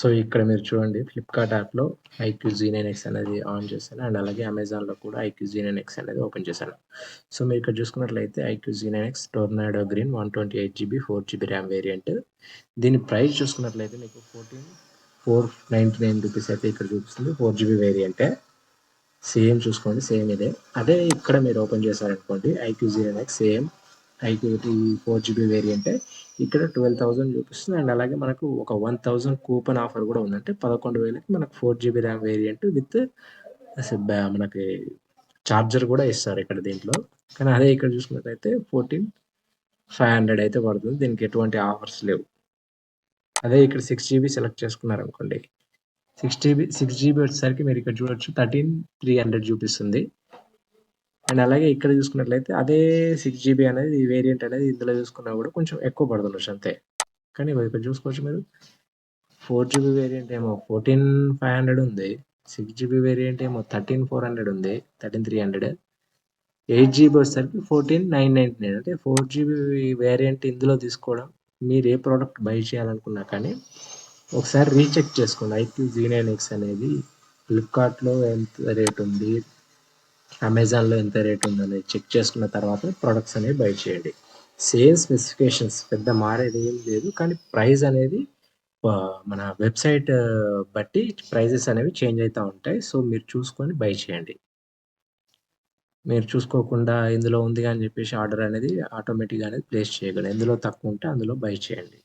So, ఇక్కడ మీరు చూడండి ఫ్లిప్‌కార్ట్ యాప్‌లో ఐక్యూ జీ నైన్ ఎక్స్ అనేది ఆన్ చేశాను. అండ్ అలాగే అమెజాన్‌లో కూడా ఐక్యూ జీ నైన్ ఎక్స్ అనేది ఓపెన్ చేశాను. సో, మీరు ఇక్కడ చూసుకున్నట్లయితే iQOO Z nine X tornado green 128 GB, four GB RAM variant. దీని ప్రైస్ చూసుకున్నట్లయితే మీకు 14,499 రూపీస్ అయితే ఇక్కడ చూపిస్తుంది. ఫోర్ జీబీ వేరియంటే. సేమ్ చూసుకోండి. సేమ్ ఇదే. అదే ఇక్కడ మీరు ఓపెన్ చేశారనుకోండి iQOO Z nine X same iQOO four GB వేరియంటే. ఇక్కడ 12,000 చూపిస్తుంది. అండ్ అలాగే మనకు ఒక 1000 కూపన్ ఆఫర్ కూడా ఉందంటే పదకొండు వేలకి మనకు four GB RAM variant with బ్యా మనకి చార్జర్ కూడా ఇస్తారు ఇక్కడ దీంట్లో. కానీ అదే ఇక్కడ చూసుకున్నట్టయితే 14,500 అయితే పడుతుంది. దీనికి ఎటువంటి ఆఫర్స్ లేవు. అదే ఇక్కడ సిక్స్ జీబీ సెలెక్ట్ చేసుకున్నారు అనుకోండి సిక్స్ జీబీ సిక్స్ జీబీ వచ్చేసరికి మీరు ఇక్కడ చూడొచ్చు 13,300 చూపిస్తుంది. అండ్ అలాగే ఇక్కడ చూసుకున్నట్లయితే అదే సిక్స్ జీబీ అనేది వేరియంట్ అనేది ఇందులో చూసుకున్నా కూడా కొంచెం ఎక్కువ పడుతుండొచ్చు అంతే. కానీ ఇక్కడ చూసుకోవచ్చు మీరు ఫోర్ జీబీ వేరియంట్ ఏమో 14,500 ఉంది. సిక్స్ జీబీ వేరియంట్ ఏమో 13,400 ఉంది. 13,300 8 జీబీ వచ్చేసరికి 14,999 అంటే ఫోర్ జీబీ వేరియంట్ ఇందులో తీసుకోవడం మీరు ఏ ప్రోడక్ట్ బై చేయాలనుకున్నా కానీ ఒకసారి రీచెక్ చేసుకోండి. ఐక్యూ జీ నైన్ ఎక్స్ అనేది ఫ్లిప్‌కార్ట్‌లో ఎంత రేట్ ఉంది? అమెజాన్‌లో ఎంత రేట్ ఉందనేది చెక్ చేసుకున్న తర్వాత ప్రొడక్ట్స్ అనేవి బై చేయండి. సేమ్ స్పెసిఫికేషన్స్ పెద్ద మారేది ఏం లేదు. కానీ ప్రైస్ అనేది మన వెబ్‌సైట్ బట్టి ప్రైజెస్ అనేవి చేంజ్ అవుతూ ఉంటాయి. సో, మీరు చూసుకొని బై చేయండి. మీరు చూసుకోకుండా ఇందులో ఉంది అని చెప్పేసి ఆర్డర్ అనేది ఆటోమేటిక్‌గా అనేది ప్లేస్ చేయగలరు ఎందులో తక్కువ ఉంటే అందులో బై చేయండి.